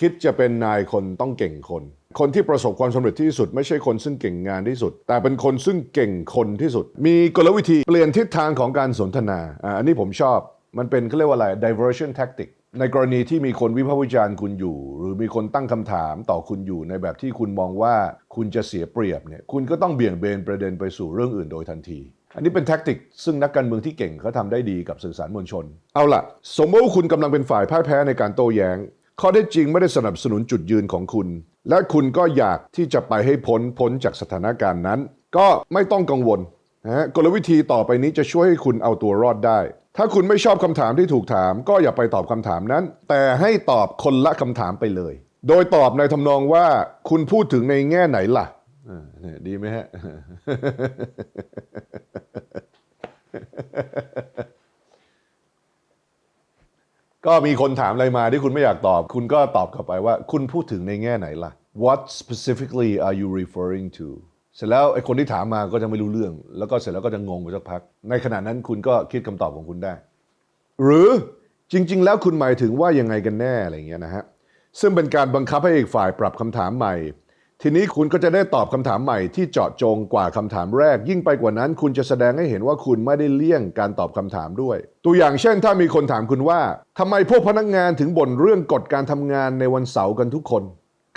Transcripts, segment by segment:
คิดจะเป็นนายคนต้องเก่งคน คนที่ประสบความสำเร็จที่สุด ไม่ใช่คนซึ่งเก่งงานที่สุด แต่เป็นคนซึ่งเก่งคนที่สุด มีกลวิธีเปลี่ยนทิศทางของการสนทนาอ่าอันนี้ผมชอบมันเป็นเขาเรียกว่าอะไร diversion tactic ในกรณีที่มีคนวิพากษ์วิจารณ์คุณอยู่ หรือมีคนตั้งคำถามต่อคุณอยู่ในแบบที่คุณมองว่าคุณจะเสียเปรียบเนี่ยคุณก็ต้องเบี่ยงเบนประเด็นไปสู่เรื่องอื่นโดยทันที อันนี้เป็นแท็กติก ซึ่งนักการเมืองที่เก่งเขาทำได้ดีกับสื่อสารมวลชน เอาล่ะ สมมติว่าคุณกำลังเป็นฝ่ายพ่ายแพ้ในการโต้แย้ง ข้อเท็จริงไม่ได้สนับสนุนจุดยืนของคุณ และคุณก็อยากที่จะไปให้พ้นพ้นจากสถานการณ์นั้น ก็ไม่ต้องกังวลนะฮะกลวิธีต่อไปนี้จะช่วยให้คุณเอาตัวรอดได้ ถ้าคุณไม่ชอบคำถามที่ถูกถาม ก็อย่าไปตอบคำถามนั้น แต่ให้ตอบคนละคำถามไปเลย โดยตอบในทำนองว่าคุณพูดถึงในแง่ไหนล่ะดีไหมฮะ ก็มีคนถามอะไรมาที่คุณไม่อยากตอบ คุณก็ตอบกลับไปว่า คุณพูดถึงในแง่ไหนล่ะ What specifically are you referring to เสร็จแล้วไอ้คนที่ถามมาก็จะไม่รู้เรื่อง แล้วก็เสร็จแล้วก็จะงงไปสักพัก ในขณะนั้นคุณก็คิดคำตอบของคุณได้ หรือจริง ๆ แล้วคุณหมายถึงว่ายังไงกันแน่อะไรอย่างเงี้ยนะฮะซึ่งเป็นการบังคับให้อีกฝ่ายปรับคำถามใหม่ ทีนี้คุณก็จะได้ตอบคำถามใหม่ที่เจาะจงกว่าคำถามแรก ยิ่งไปกว่านั้น คุณจะแสดงให้เห็นว่าคุณไม่ได้เลี่ยงการตอบคำถามด้วย ตัวอย่างเช่น ถ้ามีคนถามคุณว่าทำไมพวกพนักงานถึงบ่นเรื่องกฎการทำงานในวันเสาร์กันทุกคน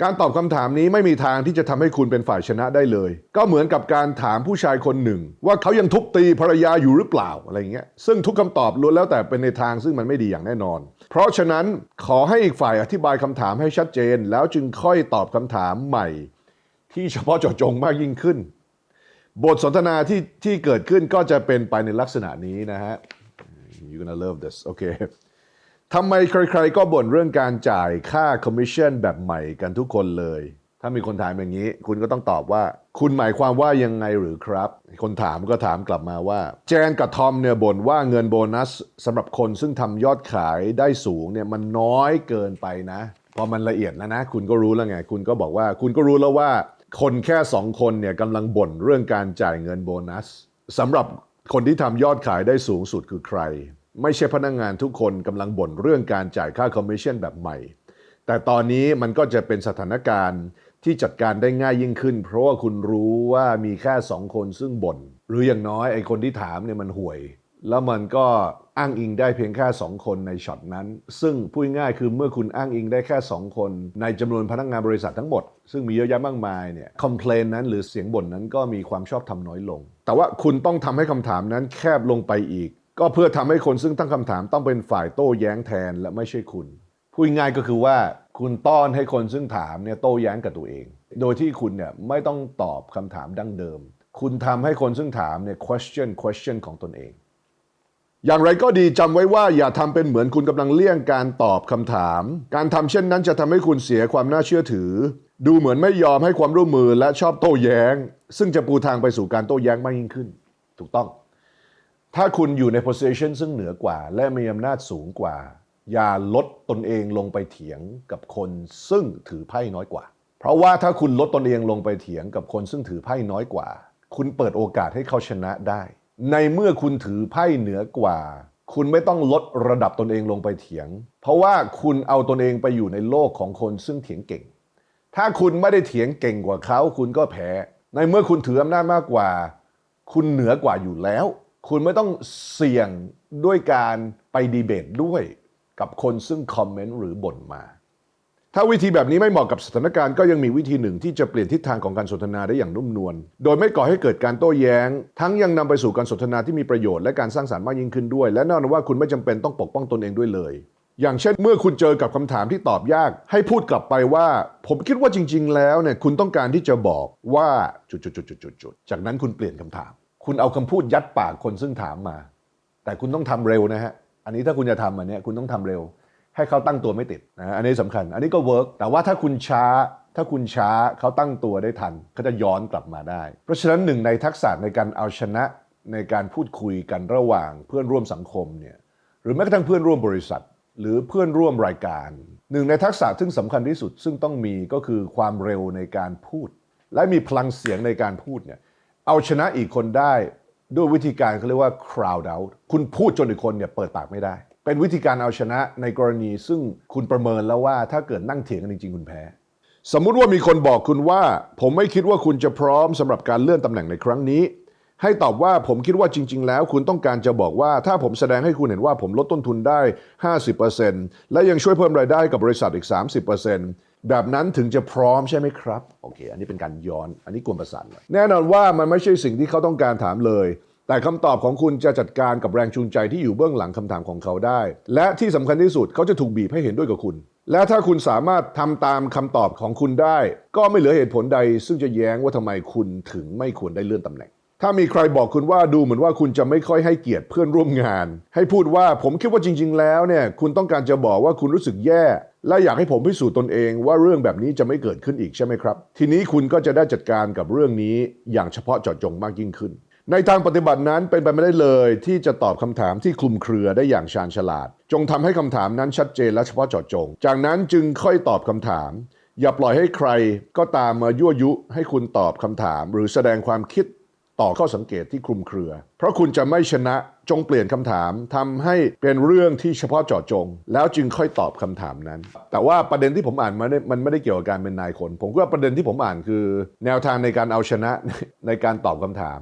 การตอบคำถามนี้ไม่มีทางที่จะทำให้คุณเป็นฝ่ายชนะได้เลย ก็เหมือนกับการถามผู้ชายคนหนึ่ง ว่าเขายังทุบตีภรรยาอยู่หรือเปล่าอะไรเงี้ยซึ่งทุกคำตอบล้วนแล้วแต่เป็นในทางซึ่งมันไม่ดีอย่างแน่นอนเพราะฉะนั้นขอให้อีกฝ่ายอธิบายคำถามให้ชัดเจน แล้วจึงค่อยตอบคำถามใหม่ ที่เฉพาะเจาะจงมากยิ่งขึ้น บทสนทนาที่ที่เกิดขึ้นก็จะเป็นไปในลักษณะนี้นะฮะ you're gonna love this โอเคทำไมใครๆก็บ่นเรื่องการจ่ายค่าคอมมิชชั่นแบบใหม่กันทุกคนเลย ถ้ามีคนถามอย่างนี้ คุณก็ต้องตอบว่า คุณหมายความว่ายังไงหรือครับ คนถามก็ถามกลับมาว่า แจนกับทอมเนี่ยบ่นว่าเงินโบนัสสำหรับคนซึ่งทำยอดขายได้สูงเนี่ยมันน้อยเกินไปนะ พอมันละเอียดแล้วนะ คุณก็รู้แล้วไง คุณก็บอกว่า คุณก็รู้แล้วว่า คนแค่สองคนเนี่ยกำลังบ่นเรื่องการจ่ายเงินโบนัสสำหรับคนที่ทำยอดขายได้สูงสุดคือใคร ไม่ใช่พนักงงานทุกคนกำลังบ่นเรื่องการจ่ายค่าคอมมิชชั่นแบบใหม่ แต่ตอนนี้มันก็จะเป็นสถานการณ์ที่จัดการได้ง่ายยิ่งขึ้น เพราะว่าคุณรู้ว่ามีแค่สองคนซึ่งบ่นหรืออย่างน้อยไอ้คนที่ถามเนี่ยมันห่วย แล้วมันก็อ้างอิงได้เพียงแค่ 2 คนในช็อตนั้น ซึ่งพูดง่ายคือเมื่อคุณอ้างอิงได้แค่ 2 คน ในจำนวนพนักงานบริษัททั้งหมด ซึ่งมีเยอะแยะมากมายเนี่ยคอมเพลนนั้นหรือเสียงบ่นนั้นก็มีความชอบธรรมน้อยลง แต่ว่าคุณต้องทำให้คำถามนั้นแคบลงไปอีก ก็เพื่อทำให้คนซึ่งตั้งคำถามต้องเป็นฝ่ายโต้แย้งแทนและไม่ใช่คุณพูดง่ายก็คือว่าคุณต้อนให้คนซึ่งถามเนี่ยโต้แย้งกับตัวเอง โดยที่คุณเนี่ยไม่ต้องตอบคำถามดั้งเดิม คุณทำให้คนซึ่งถามเนี่ย question question ของตนเอง อย่างไรก็ดีจำไว้ว่าอย่าทำเป็นเหมือนคุณกำลังเลี่ยงการตอบคำถาม การทำเช่นนั้นจะทำให้คุณเสียความน่าเชื่อถือ ดูเหมือนไม่ยอมให้ความร่วมมือและชอบโต้แย้ง ซึ่งจะปูทางไปสู่การโต้แย้งมากยิ่งขึ้น ถูกต้อง ถ้าคุณอยู่ใน position ซึ่งเหนือกว่า และมีอำนาจสูงกว่า อย่าลดตนเองลงไปเถียงกับคนซึ่งถือไพ่น้อยกว่า เพราะว่าถ้าคุณลดตนเองลงไปเถียงกับคนซึ่งถือไพ่น้อยกว่า คุณเปิดโอกาสให้เขาชนะได้ ในเมื่อคุณถือไพ่เหนือกว่า คุณไม่ต้องลดระดับตนเองลงไปเถียง เพราะว่าคุณเอาตนเองไปอยู่ในโลกของคนซึ่งเถียงเก่ง ถ้าคุณไม่ได้เถียงเก่งกว่าเขา คุณก็แพ้ ในเมื่อคุณถืออำนาจมากกว่า คุณเหนือกว่าอยู่แล้ว คุณไม่ต้องเสี่ยงด้วยการไปดีเบตด้วย กับคนซึ่งคอมเมนต์หรือบ่นมา ถ้าวิธีแบบนี้ไม่เหมาะกับสถานการณ์ก็ยังมีวิธีหนึ่งที่จะเปลี่ยนทิศทางของการสนทนาได้อย่างนุ่มนวล โดยไม่ก่อให้เกิดการโต้แย้ง ทั้งยังนำไปสู่การสนทนาที่มีประโยชน์และการสร้างสรรค์มากยิ่งขึ้นด้วย และแน่นอนว่าคุณไม่จำเป็นต้องปกป้องตนเองด้วยเลย อย่างเช่น เมื่อคุณเจอกับคำถามที่ตอบยาก ให้พูดกลับไปว่า ผมคิดว่าจริง ๆ แล้วเนี่ยคุณต้องการที่จะบอกว่าจุดๆๆๆๆจากนั้นคุณเปลี่ยนคำถาม คุณเอาคำพูดยัดปากคนซึ่งถามมา แต่คุณต้องทำเร็วนะฮะอันนี้ถ้าคุณจะทำอันเนี้ยคุณต้องทำเร็ว ให้เขาตั้งตัวไม่ติดนะอันนี้สำคัญ อันนี้ก็เวิร์กแต่ว่าถ้าคุณช้า ถ้าคุณช้าเขาตั้งตัวได้ทันเขาจะย้อนกลับมาได้ เพราะฉะนั้นหนึ่งในทักษะในการเอาชนะในการพูดคุยกันระหว่างเพื่อนร่วมสังคมเนี่ยหรือแม้กระทั่งเพื่อนร่วมบริษัท หรือเพื่อนร่วมรายการ หนึ่งในทักษะซึ่งสำคัญที่สุด ซึ่งต้องมีก็คือความเร็วในการพูด และมีพลังเสียงในการพูดเนี่ยเอาชนะอีกคนได้ด้วยวิธีการเขาเรียกว่า crowd out คุณพูดจนอีกคนเนี่ยเปิดปากไม่ได้ เป็นวิธีการเอาชนะในกรณีซึ่งคุณประเมินแล้วว่าถ้าเกิดนั่งเถียงกันจริงๆ คุณแพ้ สมมุติว่ามีคนบอกคุณว่า ผมไม่คิดว่าคุณจะพร้อมสำหรับการเลื่อนตำแหน่งในครั้งนี้ ให้ตอบว่าผมคิดว่าจริง ๆ แล้ว คุณต้องการจะบอกว่า ถ้าผมแสดงให้คุณเห็นว่าผมลดต้นทุนได้ 50%และยังช่วยเพิ่มรายได้กับบริษัทอีก 30%แบบนั้นถึงจะพร้อมใช่ไหมครับโอเค อันนี้เป็นการย้อน อันนี้กวนประสาทหน่อยแน่นอนว่ามันไม่ใช่สิ่งที่เขาต้องการถามเลย แต่คำตอบของคุณจะจัดการกับแรงจูงใจที่อยู่เบื้องหลังคำถามของเขาได้ และที่สำคัญที่สุดเขาจะถูกบีบให้เห็นด้วยกับคุณ และถ้าคุณสามารถทำตามคำตอบของคุณได้ ก็ไม่เหลือเหตุผลใด ซึ่งจะแย้งว่าทำไมคุณถึงไม่ควรได้เลื่อนตำแหน่ง ถ้ามีใครบอกคุณว่าดูเหมือนว่าคุณจะไม่ค่อยให้เกียรติเพื่อนร่วมงาน ให้พูดว่าผมคิดว่าจริง ๆ แล้วเนี่ยคุณต้องการจะบอกว่าคุณรู้สึกแย่และอยากให้ผมพิสูจน์ตนเองว่าเรื่องแบบนี้จะไม่เกิดขึ้นอีกใช่ไหมครับ ทีนี้คุณก็จะได้จัดการกับเรื่องนี้อย่างเฉพาะเจาะจงมากยิ่งขึ้น ในทางปฏิบัตินั้นเป็นไปไม่ได้เลยที่จะตอบคำถามที่คลุมเครือได้อย่างชาญฉลาด จงทำให้คำถามนั้นชัดเจนและเฉพาะเจาะจง จากนั้นจึงค่อยตอบคำถาม อย่าปล่อยให้ใครก็ตามมายั่วยุให้คุณตอบคำถาม หรือแสดงความคิดต่อข้อสังเกตที่คลุมเครือ เพราะคุณจะไม่ชนะจงเปลี่ยนคำถามทำให้เป็นเรื่องที่เฉพาะเจาะจง แล้วจึงค่อยตอบคำถามนั้น แต่ว่าประเด็นที่ผมอ่านมาเนี่ยมันไม่ได้เกี่ยวกับการเป็นนายคน ผมก็ว่าประเด็นที่ผมอ่านคือ แนวทางในการเอาชนะในการตอบคำถาม